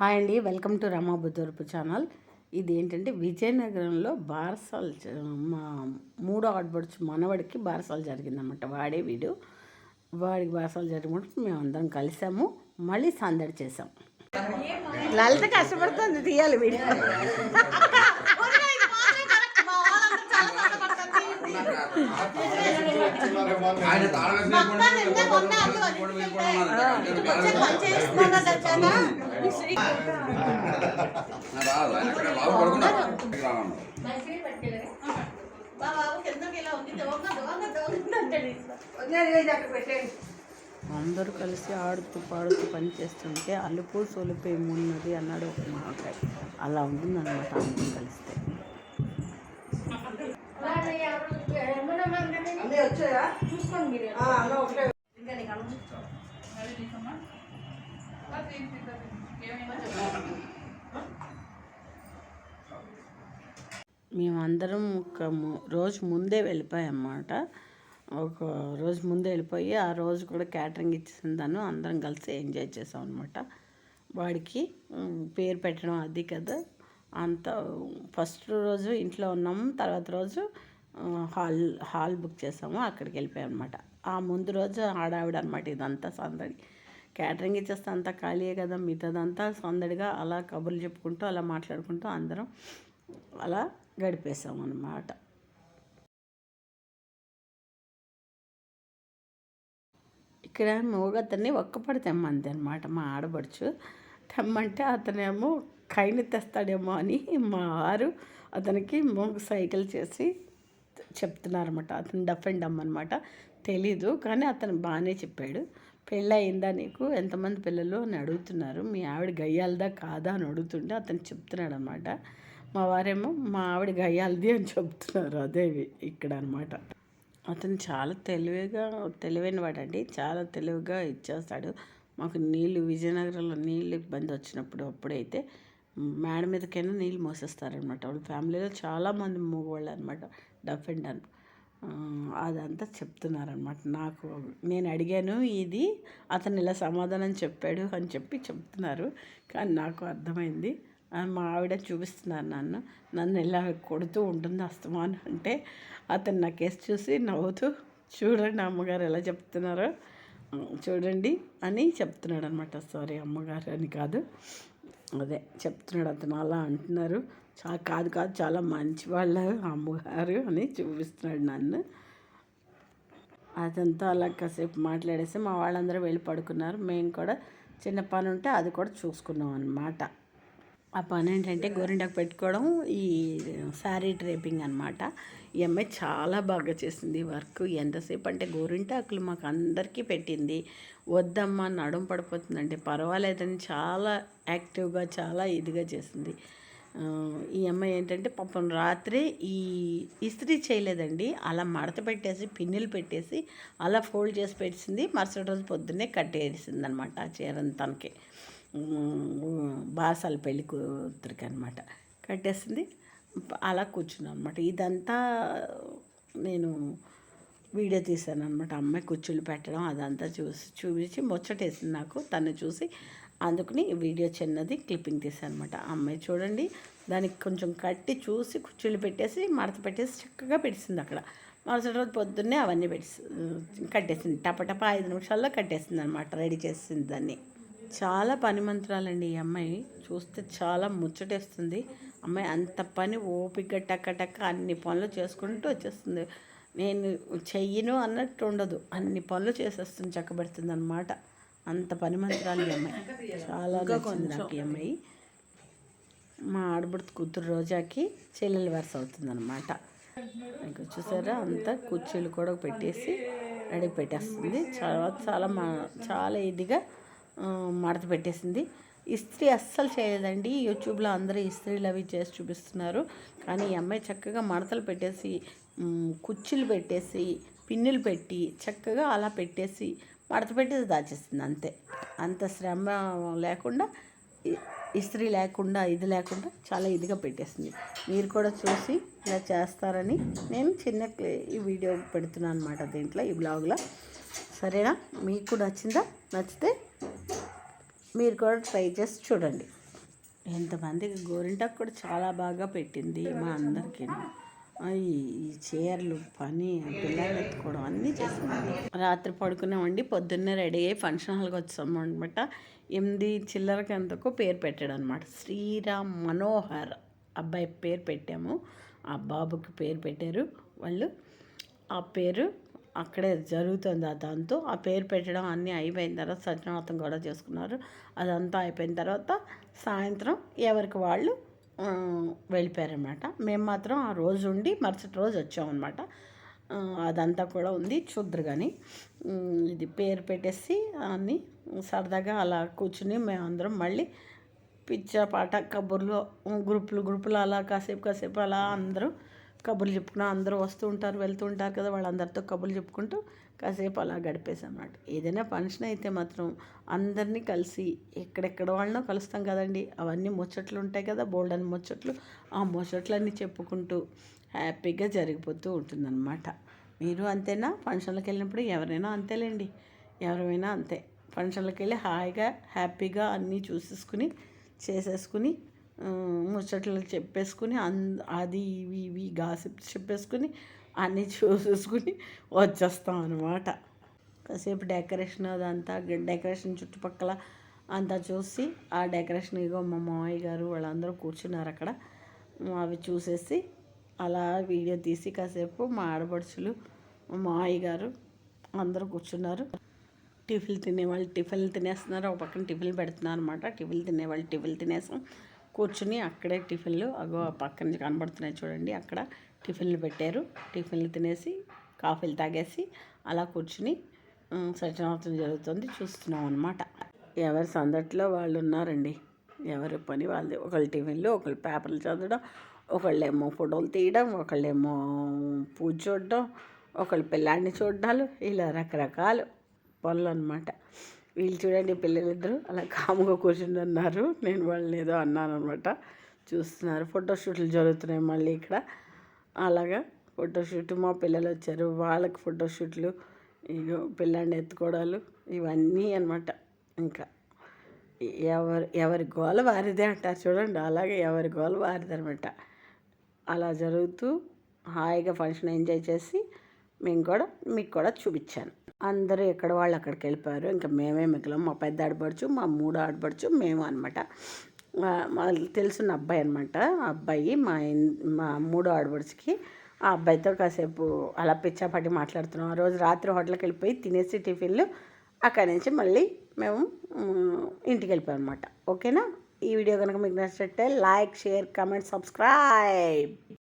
Hi అండి welcome to Rama బుద్ధూర్పు channel. ఇది ఏంటంటే విజయనగరంలో బారసాలు మా మూడో ఆడబడుచు మనవడికి బారసాలు జరిగిందన్నమాట. వాడే వీడు. వాడికి బారసాలు జరిగినప్పుడు మేము అందరం కలిసాము. మళ్ళీ సందడి చేసాం. లలిత కష్టపడుతుంది తీయాలి వీడియో ఆయన తాళం రాదు ఆయన అక్కడ బాబు పడుకున్నాడు రావాలి అందరూ కలిసి ఆడుతూ పాడుతూ పని చేస్తుంటే అలుపు సొలుపు ఏమున్నది అన్నాడు ఒక మాట. అలా ఉంటుందన్నమాట అందరం కలిస్తే. మేమందరం ఒక ము- రోజు ముందే వెళ్ళిపోయామన్నమాట. ఒక రోజు ముందే వెళ్ళిపోయి ఆ రోజు కూడా క్యాటరింగ్ ఇచ్చేసిందాను అందరం కలిసి ఎంజాయ్ చేసాం అనమాట వాడికి పేరు పెట్టడం అది కదా. అంత ఫస్ట్ రోజు ఇంట్లో ఉన్నాము తర్వాత రోజు హాల్ హాల్ బుక్ చేసాము అక్కడికి వెళ్ళిపోయాం అనమాట ఆ ముందు రోజు ఆడావిడ అనమాట ఇదంతా సందడి. క్యాటరింగ్ ఇచ్చేస్తే అంతా ఖాళీయే కదా మిగతాదంతా సందడిగా అలా కబుర్లు చెప్పుకుంటూ అలా మాట్లాడుకుంటూ అందరం అలా గడిపేసాం అన్నమాట ఇక్కడ మూగతన్ని ఒక్కపడి తెమ్మంది అనమాట మా ఆడబడుచు తెమ్మంటే అతనేమో కైని తెస్తాడేమో అని మా వారు అతనికి మూగ సైకిల్ చేసి చెప్తున్నారన్నమాట. అతను డఫ్ అండ్ డమ్ అనమాట తెలీదు కానీ అతను బాగానే చెప్పాడు. పెళ్ళి అయిందా నీకు? ఎంతమంది పిల్లలు అని అడుగుతున్నారు. మీ ఆవిడ గయ్యాలదా కాదా అని అడుగుతుంటే అతను చెప్తున్నాడు అనమాట మా వారేమో మా ఆవిడ గయ్యాలది అని చెప్తున్నారు. అదే ఇక్కడ అనమాట. అతను చాలా తెలివిగా తెలివైన వాడండి చాలా తెలివిగా ఇచ్చేస్తాడు. మాకు నీళ్ళు విజయనగరంలో నీళ్ళు ఇబ్బంది వచ్చినప్పుడు అప్పుడైతే మేడ మీదకైనా నీళ్ళు మోసేస్తారనమాట. వాళ్ళ ఫ్యామిలీలో చాలామంది మగవాళ్ళు అనమాట డఫ్ అండ్ డన్. అదంతా చెప్తున్నారనమాట నాకు నేను అడిగాను ఇది అతను ఇలా సమాధానం చెప్పాడు అని చెప్పి చెప్తున్నారు. కానీ నాకు అర్థమైంది. మా ఆవిడ చూపిస్తున్నారు నన్ను. నన్ను ఇలా కొడుతూ ఉంటుంది అస్తమాను అంటే అతను నా కేసు చూసి నవ్వుతూ చూడండి అమ్మగారు ఎలా చెప్తున్నారో చూడండి అని చెప్తున్నాడు అనమాట సారీ అమ్మగారు అని కాదు. అదే చెప్తున్నాడు అతను అలా అంటున్నారు. చా కాదు కాదు చాలా మంచి వాళ్ళ అమ్మగారు అని చూపిస్తున్నాడు నన్ను. అదంతా అలా కాసేపు మాట్లాడేసి మా వాళ్ళందరూ వెళ్ళి పడుకున్నారు. మేము కూడా చిన్న పని ఉంటే అది కూడా చూసుకున్నాం అన్నమాట. ఆ పని ఏంటంటే గోరింటాకు పెట్టుకోవడం ఈ శారీ డ్రేపింగ్ అనమాట ఈ అమ్మాయి చాలా బాగా చేసింది వర్క్. ఎంతసేపు అంటే గోరింటాకులు మాకు అందరికీ పెట్టింది. వద్దమ్మా నడుం పడిపోతుందంటే పర్వాలేదని చాలా యాక్టివ్గా చాలా ఇదిగా చేసింది. ఈ అమ్మాయి ఏంటంటే పాపం రాత్రి ఈ ఇస్త్రీ చేయలేదండి. అలా మడత పెట్టేసి పిన్నులు పెట్టేసి అలా ఫోల్డ్ చేసి పెట్టింది. మరుసటి రోజు పొద్దున్నే కట్టేసింది అనమాట ఆ చీరని తనకి. బాసాల పెళ్ళి కూతురికి అనమాట కట్టేసింది. అలా కూర్చున్నాను అనమాట ఇదంతా నేను వీడియో తీశాను అనమాట అమ్మాయి కూర్చుని పెట్టడం అదంతా చూసి చూపించి ముచ్చటేసింది నాకు. తను చూసి అందుకని వీడియో చిన్నది క్లిప్పింగ్ తీశాను అనమాట అమ్మాయి చూడండి. దానికి కొంచెం కట్టి చూసి కుచ్చులు పెట్టేసి మడత పెట్టేసి చక్కగా పెట్టింది అక్కడ. మరుసటి రోజు పొద్దున్నే అవన్నీ పెట్టి కట్టేసింది. టపటప ఐదు నిమిషాల్లో కట్టేసింది అనమాట రెడీ చేసింది దాన్ని. చాలా పని మంత్రాలండి ఈ అమ్మాయి. చూస్తే చాలా ముచ్చటేస్తుంది. అమ్మాయి అంత పని ఓపిక టక్క టక్క అన్ని పనులు చేసుకుంటూ వచ్చేస్తుంది. నేను చెయ్యను అన్నట్టు ఉండదు. అన్ని పనులు చేసేస్తుంది చక్కబెడుతుంది అనమాట అంత పని మంత్రాలు ఈ అమ్మాయి. చాలా నాకు ఈ అమ్మాయి. మా ఆడబడుతు కూతురు రోజాకి చెల్లెలు వరుస అవుతుంది అనమాట ఇంకా చూసారా? అంతా కుర్చీలు కూడా పెట్టేసి రెడీ పెట్టేస్తుంది. చాలా చాలా మా చాలా ఇదిగా మడత పెట్టేసింది. ఇస్త్రీ అస్సలు చేయదండి యూట్యూబ్లో అందరూ ఇస్త్రీలు అవి చేసి చూపిస్తున్నారు. కానీ ఈ అమ్మాయి చక్కగా మడతలు పెట్టేసి కుచ్చులు కుర్చీలు పెట్టేసి పిన్నులు పెట్టి చక్కగా అలా పెట్టేసి మడత పెట్టేసి దాచేస్తుంది అంతే. అంత శ్రమ లేకుండా ఇస్త్రీ లేకుండా ఇది లేకుండా చాలా ఇదిగా పెట్టేసింది. మీరు కూడా చూసి ఇలా చేస్తారని నేను చిన్న ఈ వీడియో పెడుతున్నాను అనమాట దీంట్లో ఈ బ్లాగ్లో. సరేనా? మీకు నచ్చిందా? నచ్చితే మీరు కూడా ట్రై చేసి చూడండి. ఎంతమందికి గోరింటాకు కూడా చాలా బాగా పెట్టింది మా అందరికీ. ఈ చీరలు పని పిల్లలు ఎత్తుకోవడం అన్నీ చేస్తున్నాను రాత్రి పడుకున్నామండి పొద్దున్నే రెడీ అయ్యి ఫంక్షన్ హాల్కి వచ్చాము అనమాట ఎనిమిది చిల్లరకి ఎంతకు పేరు పెట్టాడు అనమాట శ్రీరామ్ మనోహర్ అబ్బాయి పేరు పెట్టాము. ఆ బాబుకి పేరు పెట్టారు వాళ్ళు. ఆ పేరు అక్కడే జరుగుతుంది ఆ దాంతో. ఆ పేరు పెట్టడం అన్నీ అయిపోయిన తర్వాత సత్యనాథం కూడా చేసుకున్నారు. అదంతా అయిపోయిన తర్వాత సాయంత్రం ఎవరికి వాళ్ళు వెళ్ళిపోయారనమాట మేము మాత్రం ఆ రోజు ఉండి మరుసటి రోజు వచ్చామన్నమాట. అదంతా కూడా ఉంది చూద్దరు కానీ ఇది పేరు పెట్టేసి అన్ని సరదాగా అలా కూర్చుని మేమందరం మళ్ళీ పిచ్చ పాట కబుర్లు గ్రూపులు గ్రూపులు అలా కాసేపు కాసేపు అలా అందరూ కబుర్లు చెప్పుకున్నా అందరూ వస్తూ ఉంటారు వెళ్తూ ఉంటారు కదా వాళ్ళందరితో కబుర్లు చెప్పుకుంటూ కాసేపు అలా గడిపేసాం అన్నమాట ఏదైనా ఫంక్షన్ అయితే మాత్రం అందరినీ కలిసి ఎక్కడెక్కడ వాళ్ళనో కలుస్తాం కదండి. అవన్నీ ముచ్చట్లు ఉంటాయి కదా బోల్డ్ అని ముచ్చట్లు. ఆ ముచ్చట్లన్నీ చెప్పుకుంటూ హ్యాపీగా జరిగిపోతూ ఉంటుందన్నమాట. మీరు అంతేనా? ఫంక్షన్లకు వెళ్ళినప్పుడు ఎవరైనా అంతేలేండి. ఎవరైనా అంతే. ఫంక్షన్లకు వెళ్ళి హాయిగా హ్యాపీగా అన్నీ చూసేసుకుని చేసేసుకుని ముచ్చట్లు చెప్పేసుకుని అంద అది ఇవి ఇవి గాసిప్స్ చెప్పేసుకుని అన్నీ చూసేసుకుని వచ్చేస్తాం అనమాట కాసేపు డెకరేషన్ అదంతా డెకరేషన్ చుట్టుపక్కల అంతా చూసి ఆ డెకరేషన్ ఇగో మా మామయ్య గారు వాళ్ళందరూ కూర్చున్నారు అక్కడ. అవి చూసేసి అలా వీడియో తీసి కాసేపు మా ఆడపడుచులు మా మామయ్య గారు అందరూ కూర్చున్నారు. టిఫిన్ తినేవాళ్ళు టిఫిన్లు తినేస్తున్నారు. ఒక పక్కన టిఫిన్లు పెడుతున్నారు అనమాట టిఫిన్లు తినేవాళ్ళు టిఫిన్లు తినేసాం. కూర్చుని అక్కడే టిఫిన్లు అగో పక్క నుంచి కనబడుతున్నాయి చూడండి అక్కడ టిఫిన్లు పెట్టారు. టిఫిన్లు తినేసి కాఫీలు తాగేసి అలా కూర్చుని ఉమ్, జరుగుతుంది చూస్తున్నాం అనమాట ఎవరి సందట్లో వాళ్ళు ఉన్నారండి? ఎవరి పని వాళ్ళది? ఒకళ్ళు టిఫిన్లు ఒకళ్ళు పేపర్లు చదవడం ఒకళ్ళేమో ఫోటోలు తీయడం ఒకళ్ళేమో పూజ చూడడం ఒకళ్ళు పిల్లాడిని చూడాలు ఇలా రకరకాలు పనులు అనమాట వీళ్ళు చూడండి పిల్లలిద్దరూ అలా కాముగా కూర్చుని ఉన్నారు నేను వాళ్ళని ఏదో అన్నాను అనమాట. చూస్తున్నారు. ఫోటోషూట్లు జరుగుతున్నాయి మళ్ళీ ఇక్కడ. అలాగా ఫోటోషూట్ మా పిల్లలు వచ్చారు. వాళ్ళకి ఫోటోషూట్లు ఇగో పిల్లాడిని ఎత్తుకోవడాలు ఇవన్నీ అనమాట. ఇంకా ఎవరు ఎవరి గోల వారిదే అంటారు చూడండి. అలాగే ఎవరి గోల వారిదనమాట. అలా జరుగుతూ హాయిగా ఫంక్షన్ ఎంజాయ్ చేసి మేము కూడా మీకు కూడా చూపించాను. అందరూ ఎక్కడ వాళ్ళు అక్కడికి వెళ్ళిపోయారు ఇంకా మేమే మిగిలాం. మా పెద్ద ఆడపడుచు మా మూడో ఆడపడుచు మేము అనమాట మా తెలిసిన అబ్బాయి అనమాట ఆ అబ్బాయి మా ఇన్- మా మూడో ఆడపడుచుకి ఆ అబ్బాయితో కాసేపు అలా పిచ్చాపాటి మాట్లాడుతున్నాం. ఆ రోజు రాత్రి హోటల్కి వెళ్ళిపోయి తినేసి టిఫిన్లు అక్కడి నుంచి మళ్ళీ మేము ఇంటికి వెళ్ళిపోయాం అనమాట ఓకేనా? ఈ వీడియో కనుక మీకు నచ్చినట్టే లైక్ షేర్ కమెంట్ సబ్స్క్రైబ్!